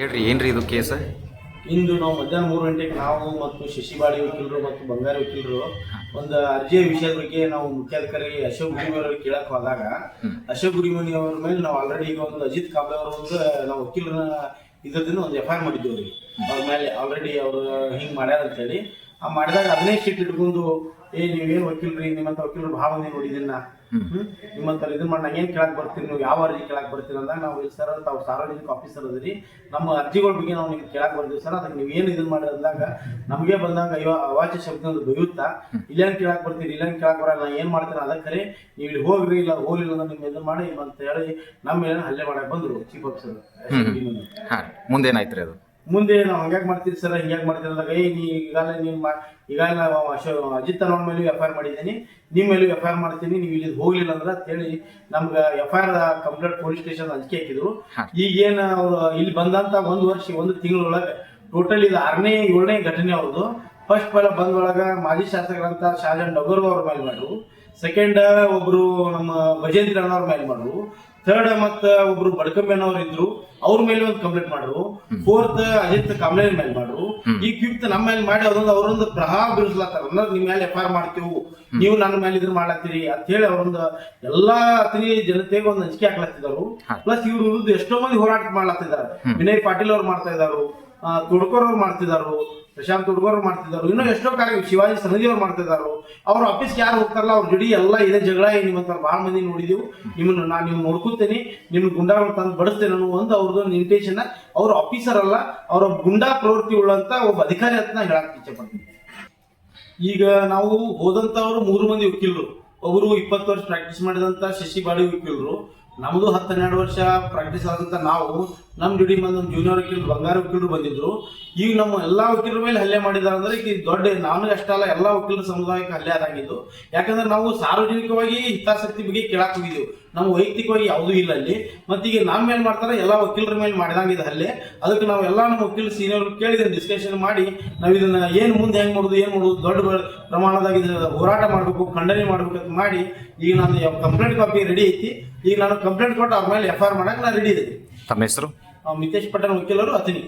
ಹೇಳ್ರಿ ಏನ್ರಿ ಇದು ಕೇಸ? ಇಂದು ನಾವು ಮಧ್ಯಾಹ್ನ ಮೂರು ಗಂಟೆಗೆ ನಾವು ಮತ್ತು ಶಶಿಬಾಳಿ ವಕೀಲರು ಮತ್ತು ಬಂಗಾರಿ ವಕೀಲರು ಒಂದು ಅರ್ಜಿಯ ವಿಷಯದ ಬಗ್ಗೆ ನಾವು ಮುಖ್ಯಾಧಿಕಾರಿ ಅಶೋಕ್ ಗುರಿಮನಿ ಅವರಿಗೆ ಕೇಳಕ್ ಹೋದಾಗ ಅಶೋಕ್ ಗುರಿಮನಿ ಅವ್ರ ಮೇಲೆ ನಾವು ಆಲ್ರೆಡಿ ಈಗ ಒಂದು ಅಜಿತ್ ಕಾಬ್ಲೆ ಅವರ ಒಂದು ನಾವು ವಕೀಲರ ಇದ್ರದಿಂದ ಒಂದು ಎಫ್ ಐ ಆರ್ ಮಾಡಿದ್ದೇವೆ ಅವ್ರ ಮೇಲೆ ಆಲ್ರೆಡಿ ಅವರು ಹಿಂಗೆ ಮಾಡ್ಯಾರ ಅಂತೇಳಿ ಆ ಮಾಡಿದಾಗ ಅದನ್ನೇ ಶೀಟ್ ಇಟ್ಕೊಂಡು ಏ ನೀವೇನು ವಕೀಲ್ರಿ? ನಿಮ್ಮಂತ ವಕೀಲರು ಭಾವನೆ ಮಂದಿ ನೋಡಿದ್ದೀನಿ ನಾ ನಿಮ್ಮಂತ ಇದನ್ನ ಮಾಡಿ ಏನು ಕೇಳಕ್ ಬರ್ತೀನಿ? ನೀವು ಯಾವ ಅರ್ಜಿ ಕೇಳಕ್ ಬರ್ತೀರಿ ಅಂದಾಗ ನಾವು ಸರ್ ತಾವು ಸಾರ್ವಜನಿಕ ಆಫೀಸರ್ ಅದರಿ. ನಮ್ಮ ಅರ್ಜಿಗಳ ಬಗ್ಗೆ ನಾವು ನಿಮ್ಗೆ ಕೇಳಕ್ ಬರ್ತೀವಿ ಸರ್. ಅದಕ್ಕೆ ನೀವೇನು ಏನು ಇದನ್ನ ಮಾಡಿ ಅಂದಾಗ ನಮಗೆ ಬಂದಾಗ ಅಯ್ಯೋ ಅವಾಚ್ಯ ಶಬ್ದ ಒಂದು ಬೈಯುತ್ತಾ. ಇಲ್ಲೇನು ಕೇಳಕ್ ಬರ್ತೀರಿ? ಇಲ್ಲೇನು ಕೇಳಕ್ ಬರಲ್ಲ. ನಾ ಏನು ಮಾಡ್ತೀನಿ ಅದಕ್ಕೆ ನೀವು ಇಲ್ಲಿ ಹೋಗ್ರಿ ಇಲ್ಲ ಹೋಗ್ಲಿಲ್ಲ ಅಂದ್ರೆ ನಿಮ್ಗೆ ಇದನ್ನ ಮಾಡಿ. ಅಂತ ಹೇಳಿ ನಮ್ಮ ಮೇಲೆ ಹಲ್ಲೆ ಮಾಡಕ್ ಬಂದ್ರು ಚೀಫ್ ಆಫೀಸರ್. ಮುಂದೇನಾಯ್ತು ಮುಂದೆ ಏನಾಯ್ತ್ರಿ ಅದು? ಮುಂದೆ ನಾವು ಹಂಗ್ಯಾಕ್ ಮಾಡ್ತೀರಿ ಸರ್ ಹಿಂಗ್ಯಾಕ್ ಮಾಡ್ತೀರಿ ಅಂದಾಗ ಏ ನೀ ಈಗಾಗಲೇ ನೀನು ಮಾ ಈಗಾಗಲೇ ನಾವು ಅಶೋ ಅಜಿತ್ ಅನ್ನೋ ಮೇಲೂ ಎಫ್ ಐ ಆರ್ ಮಾಡಿದ್ದೀನಿ ನಿಮ್ಮ ಮೇಲೂ ಎಫ್ ಐ ಆರ್ ಮಾಡ್ತೀನಿ ನೀವು ಇಲ್ಲಿ ಹೋಗ್ಲಿಲ್ಲ ಅಂದ್ರೆ ಅಂತ ಹೇಳಿ ನಮ್ಗೆ F I R complaint police station ಅಂಜಿಕೆ ಹಾಕಿದ್ರು. ಈಗೇನ ಅವರು ಇಲ್ಲಿ ಬಂದಂತ ಒಂದು ವರ್ಷ ಒಂದು ತಿಂಗಳೊಳಗೆ ಟೋಟಲ್ ಇದು ಆರನೇ ಏಳನೇ ಘಟನೆ ಅವ್ರದ್ದು ಫಸ್ಟ್ ಪೈಲ ಬಂದೊಳಗ ಮಾಜಿ ಶಾಸಕರಂತ ಶಾಜನ್ ಡಗೋರ್ ಅವ್ರ ಮೇಲೆ ಮಾಡ್ರು ಸೆಕೆಂಡ್ ಒಬ್ರು ನಮ್ಮ ಭಜೇಂದ್ರ ಅನ್ನೋರ್ ಮೇಲೆ ಮಾಡ್ರು ಥರ್ಡ್ ಮತ್ತ ಒಬ್ರು ಬಡ್ಕಂಬೇನವ್ರು ಇದ್ರು. ಅವ್ರ ಮೇಲೆ ಒಂದು ಕಂಪ್ಲೇಂಟ್ ಮಾಡ್ರು. ಫೋರ್ತ್ ಅಜಿತ್ ಕಮಲೇ ಮೇಲೆ ಮಾಡ್ರು. ಈ ಫಿಫ್ತ್ ನಮ್ಮ ಮೇಲೆ ಮಾಡಿ ಅದೊಂದು ಅವರೊಂದು ಪ್ರಹಾ ಬೀಳಿಸ್ಲತ್ತಾರ ಅಂದ್ರೆ ನಿಮ್ ಮೇಲೆ ಎಫ್ ಐ ಆರ್ ಮಾಡ್ತೀವಿ ನೀವು ನನ್ನ ಮೇಲೆ ಇದ್ರ ಮಾಡತ್ತೀರಿ ಅಂತ ಹೇಳಿ ಅವರೊಂದು ಎಲ್ಲಾ ಅತಿ ಜನತೆಗೆ ಒಂದು ಅಂಜಿಕೆ ಹಾಕ್ಲತ್ತಿದ್ದಾರು. ಪ್ಲಸ್ ಇವ್ರ ವಿರುದ್ಧ ಎಷ್ಟೋ ಮಂದಿ ಹೋರಾಟ ಮಾಡ್ಲತ್ತಿದ್ದಾರೆ. ವಿನಯ್ ಪಾಟೀಲ್ ಅವ್ರು ಮಾಡ್ತಾ ಇದ್ದಾರೆ. ತುಡ್ಕೋರ್ ಅವ್ರು ಮಾಡ್ತಿದ್ದಾರೆ ಪ್ರಶಾಂತ್ ತುಡ್ಕೋರ್ ಮಾಡ್ತಿದ್ದಾರೆ ಇನ್ನೂ ಎಷ್ಟೋ ಕಾರ್ಯ ಶಿವಾಜಿ ಸನದಿ ಅವ್ರು ಮಾಡ್ತಿದ್ದಾರೆ ಅವ್ರ ಆಫೀಸ್ಗೆ ಯಾರು ಹೋಗ್ತಾರಲ್ಲ, ಅವ್ರ ಜುಡಿ ಎಲ್ಲ ಇದೆ, ಜಗಳ ನಿಮ್ಮಂತ ಭಾಳ ಮಂದಿ ನೋಡಿದೀವಿ. ನಿಮ್ಮನ್ನು ನಾನು ನಿಮ್ಗೆ ನೋಡ್ಕೊತೇನೆ ನಿಮ್ಮ ಗುಂಡಾಗಳು ತಂದು ಬಡಿಸ್ತೇನೆ ಅನ್ನೋ ಒಂದು ಅವ್ರದ್ದು ಇಂಟೆನ್ಷನ್ ಅವ್ರ ಆಫೀಸರ್ ಅಲ್ಲ, ಅವ್ರ ಗುಂಡಾ ಪ್ರವೃತ್ತಿ ಉಳ್ಳಂತ ಒಬ್ಬ ಅಧಿಕಾರಿ ಅಂತ ಹೇಳಕ್ ಇಚ್ಛೆ ಪಡ್ತೀನಿ. ಈಗ ನಾವು ಹೋದಂತವ್ರು ಮೂರು ಮಂದಿ ವಕೀಲರು. ಅವರು ಇಪ್ಪತ್ತು ವರ್ಷ ಪ್ರಾಕ್ಟೀಸ್ ಮಾಡಿದಂತ ಶಶಿ ಬಾಡಿ ವಕೀಲರು. ನಮ್ದು ಹತ್ತು ಹನ್ನೆರಡು ವರ್ಷ ಪ್ರಾಕ್ಟೀಸ್ ಆದಂತ ನಾವು ನಮ್ಮ ಜುಡಿ ಬಂದ ಜೂನಿಯರ್ ವಕೀಲರು ಬಂಗಾರ ವಕೀಲರು ಬಂದಿದ್ರು. ಈಗ ನಮ್ಮ ಎಲ್ಲ ವಕೀಲರ ಮೇಲೆ ಹಲ್ಲೆ ಮಾಡಿದ್ದಾರೆ ಅಂದ್ರೆ ಈಗ ದೊಡ್ಡ ನಾನು ಅಷ್ಟಲ್ಲ ಎಲ್ಲ ವಕೀಲರ ಸಮುದಾಯಕ್ಕೆ ಹಲ್ಲೆ ಆದಾಗಿದ್ದು. ಯಾಕಂದ್ರೆ ನಾವು ಸಾರ್ವಜನಿಕವಾಗಿ ಹಿತಾಸಕ್ತಿ ಬಗ್ಗೆ ಕೇಳಕ್ ಹೋಗಿದ್ದೀವಿ. ನಮ್ಮ ವೈಯಕ್ತಿಕವಾಗಿ ಯಾವುದೂ ಇಲ್ಲ ಅಲ್ಲಿ. ಈಗ ನಮ್ಮ ಮೇಲೆ ಮಾಡ್ತಾರೆ, ಎಲ್ಲ ವಕೀಲರ ಮೇಲೆ ಮಾಡಿದಂಗಿದೆ ಹಲ್ಲೆ. ಅದಕ್ಕೆ ನಾವು ಎಲ್ಲ ನಮ್ಮ ವಕೀಲ ಸೀನಿಯರ್ ಕೇಳಿದ್ರೆ ಡಿಸ್ಕಷನ್ ಮಾಡಿ, ನಾವು ಇದನ್ನ ಏನು ಮುಂದೆ ಹೆಂಗ್ ಮಾಡೋದು, ಏನು ಮಾಡೋದು, ದೊಡ್ಡ ಪ್ರಮಾಣದಾಗ ಇದು ಹೋರಾಟ ಮಾಡಬೇಕು, ಖಂಡನೆ ಮಾಡ್ಬೇಕು ಮಾಡಿ, ಈಗ ನಾನು ಕಂಪ್ಲೇಂಟ್ ಕಾಪಿ ರೆಡಿ ಐತಿ. ಈಗ ನಾನು ಕಂಪ್ಲೇಂಟ್ ಕೊಟ್ಟು ಅವ್ರ ಮೇಲೆ ಎಫ್ ಐ ಆರ್ ಮಾಡಕ್ಕೆ ನಾನು ರೆಡಿ ಇದ್ದೀನಿ ತಮ್ಮ ಹೆಸರು? ಮಿತೇಶ್ ಪಟ್ಟಣ ವಕೀಲರು ಅತನಿ